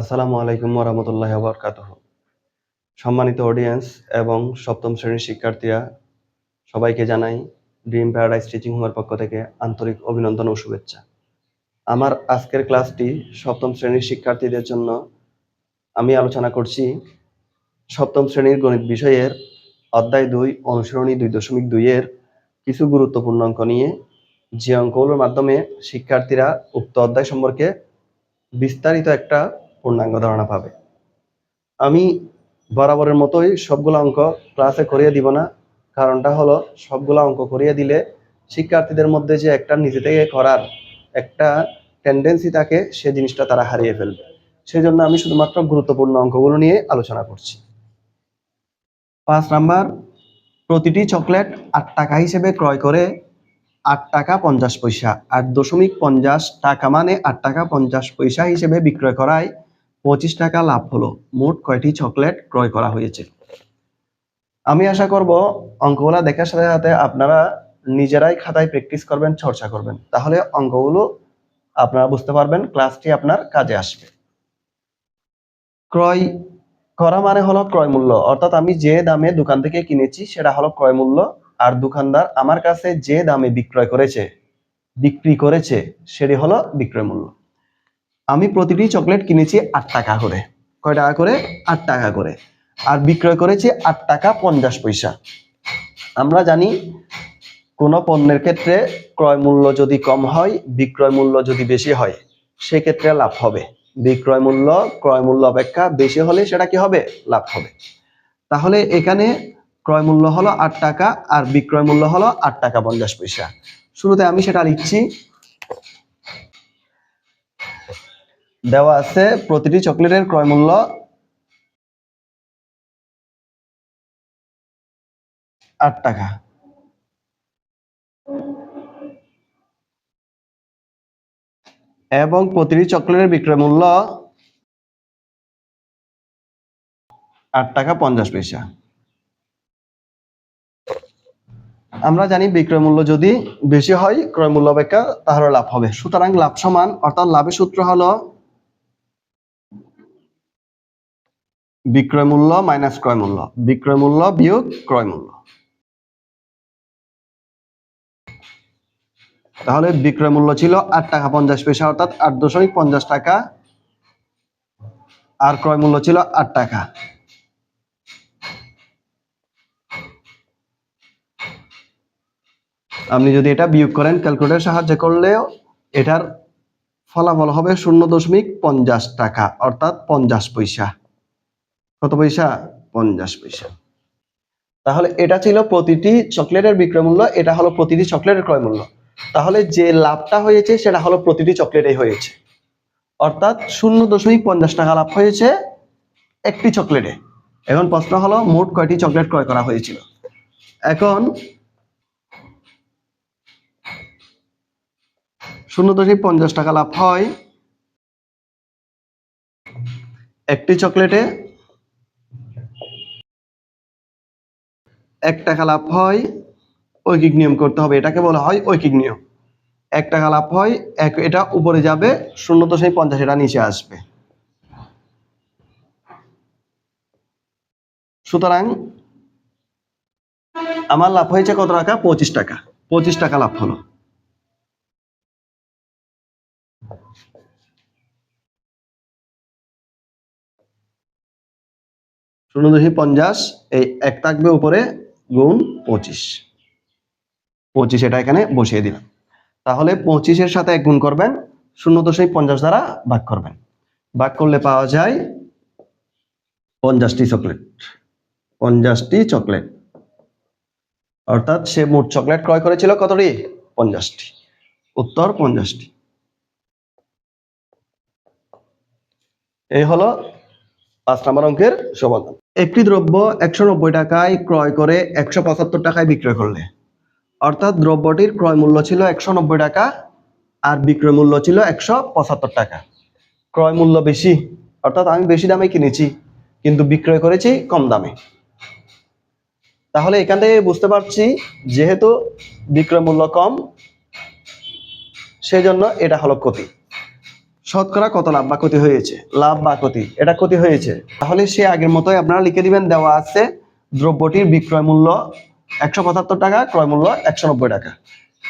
আসসালামু আলাইকুম ওরহামতুল্লাহ বরকাতহ। সম্মানিত অডিয়েন্স এবং সপ্তম শ্রেণির শিক্ষার্থীরা, সবাইকে জানাই ড্রিম প্যারাডাইস টিচিং হোমের পক্ষ থেকে আন্তরিক অভিনন্দন ও শুভেচ্ছা। আমার আজকের ক্লাসটি সপ্তম শ্রেণির শিক্ষার্থীদের জন্য আমি আলোচনা করছি সপ্তম শ্রেণির গণিত বিষয়ের অধ্যায় দুই, অনুসরণী দুই দশমিক দুইয়ের কিছু গুরুত্বপূর্ণ অঙ্ক নিয়ে। যে অঙ্কগুলোর মাধ্যমে শিক্ষার্থীরা উক্ত অধ্যায় সম্পর্কে বিস্তারিত একটা পূর্ণাঙ্গ ধারণা পাবে। আমি বরাবরের মতোই সবগুলো অঙ্ক ক্লাসে করিয়ে দিব না। কারণটা হলো, সবগুলো অঙ্ক করিয়ে দিলে শিক্ষার্থীদের মধ্যে যে একটা নিজে থেকে করার একটা টেন্ডেন্সি থাকে, সে জিনিসটা তারা হারিয়ে ফেলবে। সেই জন্য আমি শুধুমাত্র গুরুত্বপূর্ণ অঙ্কগুলো নিয়ে আলোচনা করছি। পাঁচ নাম্বার, প্রতিটি চকলেট আট টাকা হিসেবে ক্রয় করে আট টাকা পঞ্চাশ পয়সা। আট দশমিক পঞ্চাশ টাকা মানে আট টাকা পঞ্চাশ পয়সা হিসেবে বিক্রয় করায় পঁচিশ টাকা লাভ হলো। মোট কয়টি চকলেট ক্রয় করা হয়েছে? আমি আশা করব, অঙ্কগুলা দেখার সাথে সাথে আপনারা নিজেরাই খাতায় প্র্যাকটিস করবেন, চর্চা করবেন। তাহলে অঙ্কগুলো আপনারা বুঝতে পারবেন ক্লাসটি আপনার কাজে আসবে। ক্রয় করা মানে হলো ক্রয় মূল্য। অর্থাৎ আমি যে দামে দোকান থেকে কিনেছি, সেটা হলো ক্রয় মূল্য। আর দোকানদার আমার কাছে যে দামে বিক্রয় করেছে, বিক্রি করেছে, সেটি হলো বিক্রয় মূল্য। আমি প্রতিটি চকলেট কিনেছি আট টাকা করে। কয় টাকা করে? আট টাকা করে। আর বিক্রয় করেছি আট টাকা পঞ্চাশ পয়সা। আমরা জানি, কোন পণ্যের ক্ষেত্রে ক্রয় মূল্য যদি কম হয়, বিক্রয় মূল্য যদি বেশি হয়, সেক্ষেত্রে লাভ হবে। বিক্রয় মূল্য, ক্রয় মূল্য অপেক্ষা বেশি হলে সেটা কি হবে? লাভ হবে। তাহলে এখানে ক্রয় মূল্য হলো আট টাকা আর বিক্রয় মূল্য হলো আট টাকা পঞ্চাশ পয়সা। শুরুতে আমি সেটা লিখছি। দেওয়া আছে প্রতিটি চকলেটের ক্রয় মূল্য আট টাকা। এবং প্রতিটি চকলেটের বিক্রয় মূল্য আট টাকা পঞ্চাশ পয়সা। আমরা জানি বিক্রয় মূল্য যদি বেশি হয় ক্রয় মূল্য অপেক্ষা তাহলে লাভ হবে। সুতরাং লাভ সমান, অর্থাৎ লাভের সূত্র হলো বিক্রয় মূল্য মাইনাস ক্রয় মূল্য বিক্রয় মূল্য বিয়োগ ক্রয় মূল্য তাহলে বিক্রয় মূল্য ছিল আট টাকা পঞ্চাশ পয়সা, অর্থাৎ আট দশমিক পঞ্চাশ টাকা। আর ক্রয় মূল্য ছিল আট টাকা। আপনি যদি এটা বিয়োগ করেন ক্যালকুলেটর সাহায্য করলেও এটার ফলাফল হবে শূন্য দশমিক পঞ্চাশ টাকা, অর্থাৎ পঞ্চাশ পয়সা। কত পয়সা? পঞ্চাশ পয়সা। তাহলে এটা ছিল প্রতিটি চকলেটের বিক্রয় মূল্য, এটা হলো প্রতিটি চকলেটের ক্রয় মূল্য। তাহলে যে লাভটা হয়েছে, সেটা হলো প্রতিটি চকলেটে হয়েছে। অর্থাৎ শূন্য দশমিক পঞ্চাশ টাকা লাভ হয়েছে একটি চকলেটে। এখন প্রশ্ন হলো, মোট কয়টি চকলেট ক্রয় করা হয়েছিল? এখন শূন্য দশমিক পঞ্চাশ টাকা লাভ হয় একটি চকলেটে এক টাকা লাভ হয়, ঐকিক নিয়ম করতে হবে। এটাকে বলা হয় ঐকিক নিয়ম। এক টাকা লাভ হয়, এক, এটা উপরে যাবে, শূন্য দশমিক পঞ্চাশ, এটা নিচে আসবে। সুতরাং আমার লাভ হয়েছে কত টাকা? পঁচিশ টাকা। পঁচিশ টাকা লাভ হলো। শূন্য দশমিক পঞ্চাশ, এই এক থাকবে উপরে গুণ পঁচিশ। পঁচিশ এটা এখানে বসিয়ে দিলাম। তাহলে পঁচিশের সাথে এক গুণ করবেন, শূন্য দশমিক পঞ্চাশ দ্বারা ভাগ করবেন। ভাগ করলে পাওয়া যায় পঞ্চাশটি চকলেট। পঞ্চাশটি চকলেট। অর্থাৎ সে মোট চকলেট ক্রয় করেছিল কতটি? পঞ্চাশটি। উত্তর পঞ্চাশটি। এই হলো পাঁচ নম্বর অঙ্কের সমাধান। একটি দ্রব্য একশো নব্বই টাকায় ক্রয় করে একশো পঁচাত্তর টাকায় বিক্রয় করলে। অর্থাৎ দ্রব্যটির ক্রয় মূল্য ছিল একশো নব্বই টাকা আর বিক্রয় মূল্য ছিল একশো পঁচাত্তর টাকা। ক্রয় মূল্য বেশি, অর্থাৎ আমি বেশি দামে কিনেছি, কিন্তু বিক্রয় করেছি কম দামে। তাহলে এখান থেকে বুঝতে পারছি, যেহেতু বিক্রয় মূল্য কম সেই জন্য এটা হলো ক্ষতি। শতকরা কত লাভ বা ক্ষতি হয়েছে? লাভ বা ক্ষতি, এটা ক্ষতি হয়েছে। তাহলে সে আগের মতোই আপনারা লিখে দিবেন, দেওয়া আছে দ্রব্যটির বিক্রয় মূল্য একশো পঁচাত্তর টাকা, ক্রয় মূল্য একশো নব্বই টাকা।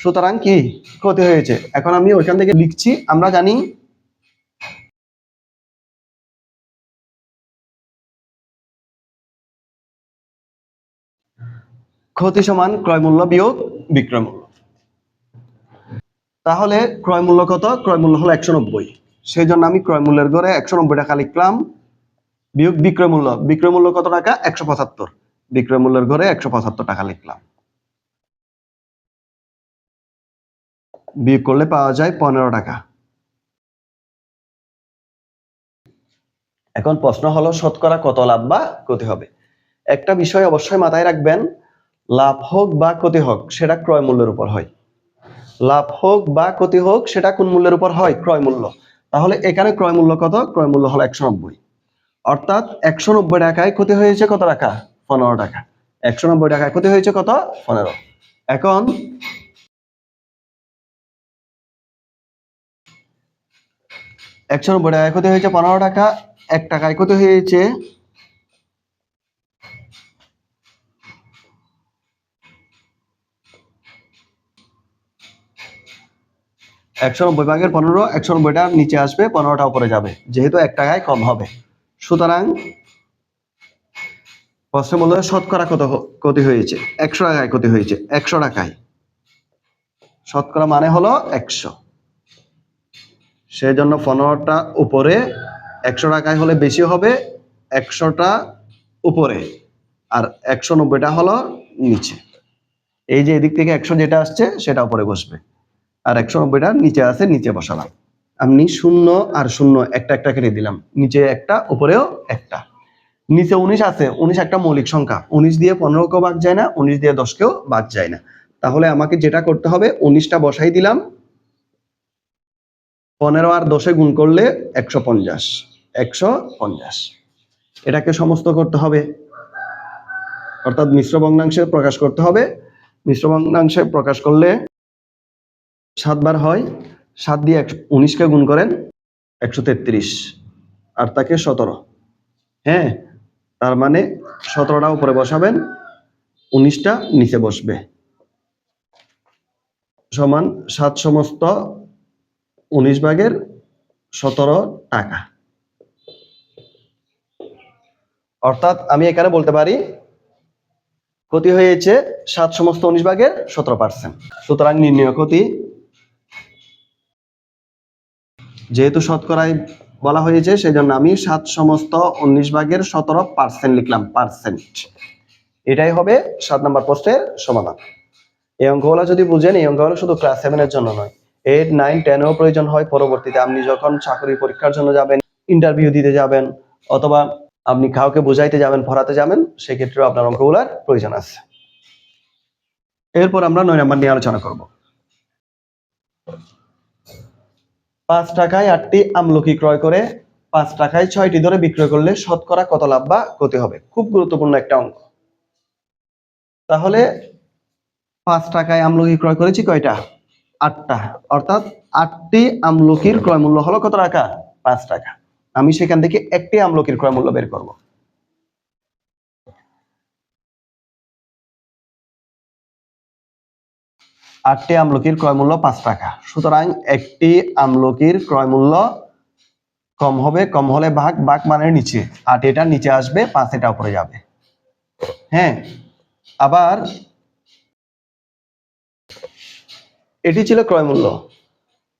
সুতরাং কি? ক্ষতি হয়েছে। এখন আমি ওইখান থেকে লিখছি, আমরা জানি ক্ষতি সমান ক্রয় মূল্য বিয়োগ বিক্রয় মূল্য। তাহলে ক্রয় মূল্য কত? ক্রয় মূল্য হলো একশো নব্বই। সেই জন্য আমি ক্রয় মূল্যের ঘরে একশো নব্বই টাকা লিখলাম। বিয়োগ বিক্রয় মূল্য। বিক্রয় মূল্য কত টাকা? একশো পঁচাত্তর। বিক্রয় মূল্যের ঘরে একশো পঁচাত্তর টাকা লিখলাম। বিয়োগ করলে পাওয়া যায় পনেরো টাকা। এখন প্রশ্ন হলো শতকরা কত লাভ বা ক্ষতি হবে? একটা বিষয় অবশ্যই মাথায় রাখবেন, লাভ হোক বা ক্ষতি হোক, সেটা ক্রয় মূল্যের উপর হয়। লাভ হোক বা ক্ষতি হোক, সেটা কোন মূল্যের উপর হয়? ক্রয় মূল্য। তাহলে এখানে ক্রয় মূল্য কত? ক্রয় মূল্য হলো একশো নব্বই। অর্থাৎ একশো নব্বই টাকায় ক্ষতি হয়েছে কত টাকা? পনেরো টাকা। একশো নব্বই টাকায় ক্ষতি হয়েছে কত? পনেরো। এখন একশো নব্বই টাকায় ক্ষতি হয়েছে পনেরো টাকা, এক টাকায় ক্ষতি হয়েছে একশো নব্বই ভাগের পনেরো, একশো নব্বইটা নিচে আসবে, পনেরোটা উপরে যাবে। যেহেতু এক টাকায় কম হবে। সুতরাং প্রশ্ন মূল্য শতকরা কত ক্ষতি হয়েছে? একশো টাকায় ক্ষতি হয়েছে। একশো টাকায়। শতকরা মানে হলো একশো। সেই জন্য পনেরোটা উপরে একশো টাকায় হলে বেশি হবে, একশোটা উপরে। আর একশো নব্বইটা হলো নিচে। এই যে এদিক থেকে একশো যেটা আসছে, সেটা উপরে বসবে। আর একশো নব্বইটা নিচে আছে, নিচে বসালাম। আমি শূন্য আর শূন্য একটা একটা কেটে দিলাম। নিচে একটা উপরেও একটা। নিচে উনিশ আছে, উনিশ একটা মৌলিক সংখ্যা। উনিশ দিয়ে পনেরোকেও বাদ যায় না, উনিশ দিয়ে দশকেও বাদ যায় না। তাহলে আমাকে যেটা করতে হবে, উনিশটা বসাই দিলাম। পনেরো আর দশে গুণ করলে একশো পঞ্চাশ একশো পঞ্চাশ। এটাকে সমস্ত করতে হবে। অর্থাৎ মিশ্র ভগ্নাংশে প্রকাশ করতে হবে। মিশ্র ভগ্নাংশে প্রকাশ করলে সাতবার হয়, সাত দিয়ে একশো উনিশকে গুণ করেন একশো তেত্রিশ। আর তাকে সতেরো। হ্যাঁ তার মানে সতেরোটা উপরে বসাবেন, উনিশটা নিচে বসবে। সমান সাত সমস্ত উনিশ ভাগের সতেরো টাকা। অর্থাৎ আমি এখানে বলতে পারি, ক্ষতি হয়েছে সাত সমস্ত উনিশ ভাগের সতেরো পার্সেন্ট সুতরাং নির্ণয় ক্ষতি যেহেতু শতকরায় বলা হয়েছে সেই জন্য আমি সাত সমস্ত উনিশ ভাগের সতেরো পার্সেন্ট লিখলাম পার্সেন্ট এটাই হবে সাত নম্বর পোস্টের সমাধান। এই অঙ্কগুলো যদি বুঝেন, এই অঙ্কগুলো শুধু ক্লাস সেভেনের জন্য নয়। এইট নাইন টেনেও প্রয়োজন হয় পরবর্তীতে। আপনি যখন চাকরি পরীক্ষার জন্য যাবেন ইন্টারভিউ দিতে যাবেন, অথবা আপনি কাউকে বোঝাইতে যাবেন, পড়াতে যাবেন, সেক্ষেত্রেও আপনার অঙ্কগুলার প্রয়োজন আছে। এরপর আমরা নয় নাম্বার নিয়ে আলোচনা করব। পাঁচ টাকায় আটটি আমলকি ক্রয় করে, পাঁচ টাকায় ছয়টি ধরে বিক্রয় করলে শতকরা কত লাভ বা ক্ষতি হবে? খুব গুরুত্বপূর্ণ একটা অঙ্ক। তাহলে পাঁচ টাকায় আমলকি ক্রয় করেছি কয়টা? আটটা। অর্থাৎ আটটি আমলকির ক্রয় মূল্য হলো কত টাকা? পাঁচ টাকা। আমি সেখান থেকে একটি আমলকির ক্রয় মূল্য বের করব। আটটি আমলকির ক্রয় মূল্য পাঁচ টাকা। সুতরাং একটি আমলকির ক্রয় মূল্য কম হবে, কম হলে ভাগ ভাগ মানে নিচে। আট এটা নিচে আসবে, পাঁচ এটা উপরে যাবে। হ্যাঁ আবার এটি ছিল ক্রয় মূল্য।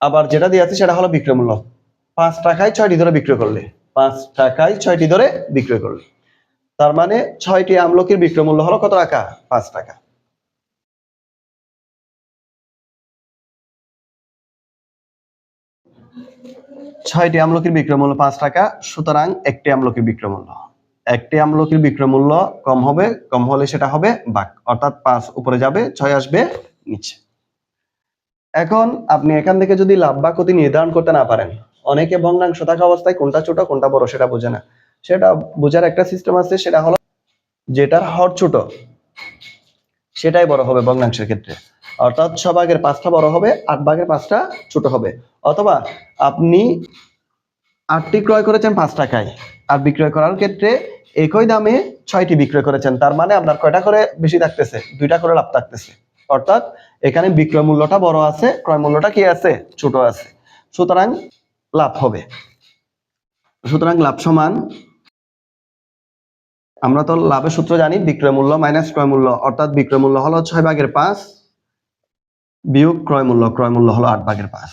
আবার যেটা দিয়ে আছে সেটা হলো বিক্রয় মূল্য। পাঁচ টাকায় ছয়টি ধরে বিক্রয় করলে। পাঁচ টাকায় ছয়টি ধরে বিক্রয় করলে। তার মানে ছয়টি আমলকির বিক্রয় মূল্য হলো কত টাকা? পাঁচ টাকা। ছয়টি আমলকির বিক্রয় মূল্য পাঁচ টাকা, সুতরাং একটি আমলকির বিক্রয় মূল্য একটি আমলকির বিক্রয় মূল্য কম হবে, কম হলে সেটা হবে বাক, অর্থাৎ পাঁচ উপরে যাবে, ছয় আসবে নিচে। এখন আপনি এখান থেকে যদি লাভ বা ক্ষতি নির্ধারণ করতে না পারেন, অনেকে ভগ্নাংশ থাকা অবস্থায় কোনটা ছোট, কোনটা বড় সেটা বোঝে না। সেটা বোঝার একটা সিস্টেম আছে, সেটা হলো যেটার হর ছোট, সেটাই বড় হবে ভগ্নাংশের ক্ষেত্রে। অর্থাৎ ছ ভাগের পাঁচটা বড় হবে, আট ভাগের পাঁচটা ছোট হবে। অথবা আপনি আটটি ক্রয় করেছেন পাঁচ টাকায়, আর বিক্রয় করার ক্ষেত্রে একই দামে ছয়টি বিক্রয় করেছেন। তার মানে আপনার কয়টা করে বেশি থাকতেছে? দুইটা করে লাভ থাকতেছে। অর্থাৎ এখানে বিক্রয় মূল্যটা বড় আছে, ক্রয় মূল্যটা কি আছে? ছোট আছে। সুতরাং লাভ হবে। সুতরাং লাভ সমান, আমরা তো লাভের সূত্র জানি, বিক্রয় মূল্য মাইনাস ক্রয় মূল্য। অর্থাৎ বিক্রয় মূল্য হলো ছয় ভাগের পাঁচ বিয়োগ ক্রয় মূল্য। ক্রয় মূল্য হলো আট ভাগের পাঁচ।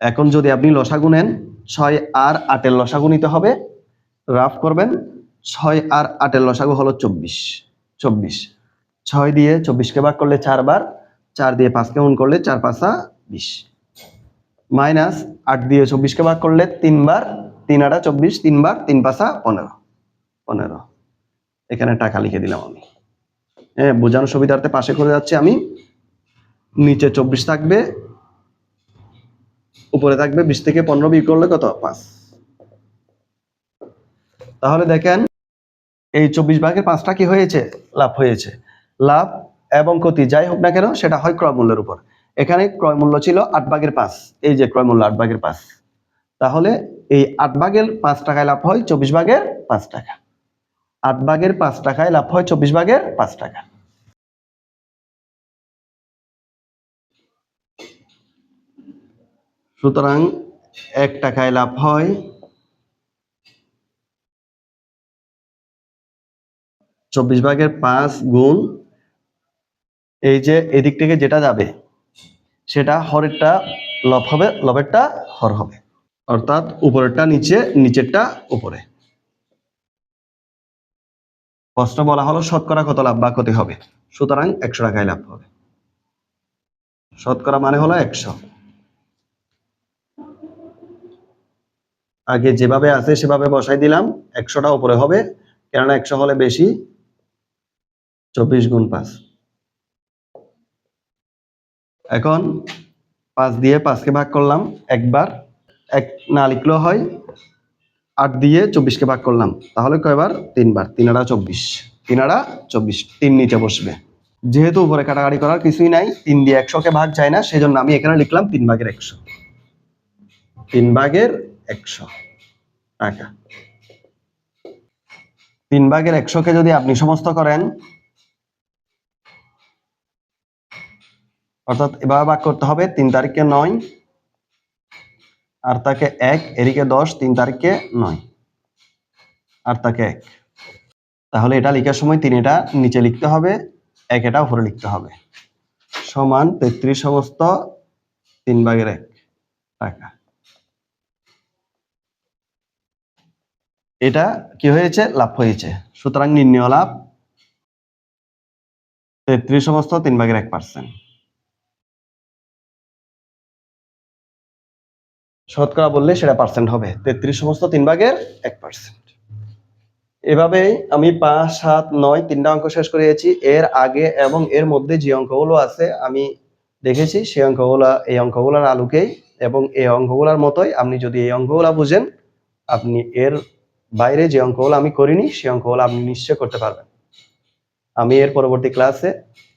এখন যদি আপনি লসাগু নেন, ছয় আর আটের লসাগু নিতে হবে। রাফ করবেন, ছয় আর আটের লসাগু হলো চব্বিশ চব্বিশ। ছয় দিয়ে চব্বিশকে ভাগ করলে চারবার চার দিয়ে পাঁচকে গুণ করলে চার পাঁচা বিশ। মাইনাস আট দিয়ে চব্বিশকে ভাগ করলে তিনবার তিন আটা চব্বিশ তিনবার তিন পাঁচা পনেরো পনেরো। এখানে টাকা লিখে দিলাম আমি। হ্যাঁ বোঝানোর সুবিধার্থে পাশে করে যাচ্ছি আমি। নিচে চব্বিশ থাকবে উপরে থাকবে বিশ থেকে পনেরো বিয়োগ করলে কত? পাঁচ। তাহলে দেখেন, এই চব্বিশ ভাগের পাঁচটা কি হয়েছে? লাভ হয়েছে। লাভ এবং ক্ষতি যাই হোক না কেন, সেটা হয় ক্রয় মূল্যের উপর। এখানে ক্রয় মূল্য ছিল আট ভাগের পাঁচ। এই যে ক্রয় মূল্য আট ভাগের পাঁচ। তাহলে এই আট ভাগের পাঁচ টাকায় লাভ হয় চব্বিশ ভাগের পাঁচ টাকা। আট ভাগের পাঁচ টাকায় লাভ হয় চব্বিশ ভাগের পাঁচ টাকা। সুতরাং এক টাকায় লাভ হয়। চব্বিশ ভাগের পাঁচ গুণ এই যে এদিক থেকে যেটা যাবে, সেটা হরেরটা লব হবে, লবেরটা হর হবে। অর্থাৎ উপরেরটা নিচে, নিচেরটা উপরে। প্রশ্ন বলা হলো, শতকরা কত লাভ বা ক্ষতি হবে? সুতরাং একশো টাকায় লাভ হবে। শতকরা মানে হলো একশো। আগে যেভাবে আছে, সেভাবে বসাই দিলাম। একশোটা উপরে হবে, কেননা একশো হলে বেশি। চব্বিশ গুণ পাঁচ। এখন পাঁচ দিয়ে পাঁচকে ভাগ করলাম, একবার। এক না লিখলেও হয়, আট দিয়ে চব্বিশকে ভাগ করলাম। তাহলে কয়বার? তিনবার। তিন আড়া চব্বিশ। তিন আড়া চব্বিশ। তিন নিচে বসবে। যেহেতু উপরে কাটাকাটি করার কিছুই নাই, তিন দিয়ে একশোকে ভাগ যায় না, সেজন্য আমি এখানে লিখলাম তিন ভাগের একশো। তিন ভাগের একশো। টাকা। তিন ভাগের একশোকে যদি আপনি সমস্ত করেন, অর্থাৎ এভাবে ভাগ করতে হবে, তিন তারিখে নয়, আর তাকে এক, এদিকে দশ, তিন তারিখে নয়, আর তাকে এক। তাহলে এটা লেখার সময় তিন এটা নিচে লিখতে হবে, এক এটা উপরে লিখতে হবে। সমান তেত্রিশ সমস্ত তিন ভাগের এক টাকা। এটা কি হয়েছে? লাভ হয়েছে। সুতরাং নির্ণয় লাভ তেত্রিশ সমস্ত তিন ভাগের এক পার্সেন্ট শতকরা বললে সেটা পার্সেন্ট হবে। তেত্রিশ সমস্ত তিন ভাগের এক পার্সেন্ট এভাবেই আমি পাঁচ, সাত, নয় তিনটা অঙ্ক শেষ করেছি এর আগে এবং এর মধ্যে যে অঙ্কগুলো আছে, আমি দেখেছি, সেই অঙ্কগুলো, এই অঙ্কগুলোর আলোকেই এবং এই অঙ্কগুলোর মতোই আপনি যদি এই অঙ্কগুলো বুঝেন, আপনি এর বাইরে যে অঙ্কগুলো আমি করিনি, সে অঙ্কগুলো আপনি নিশ্চয় করতে পারবেন। আমি এর পরবর্তী ক্লাসে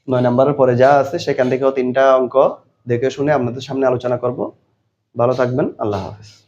নয় নম্বরের পরে যা আছে, সেখান থেকেও তিনটা অঙ্ক দেখে শুনে আপনাদের সামনে আলোচনা করব। ভালো থাকবেন, আল্লাহ হাফেজ।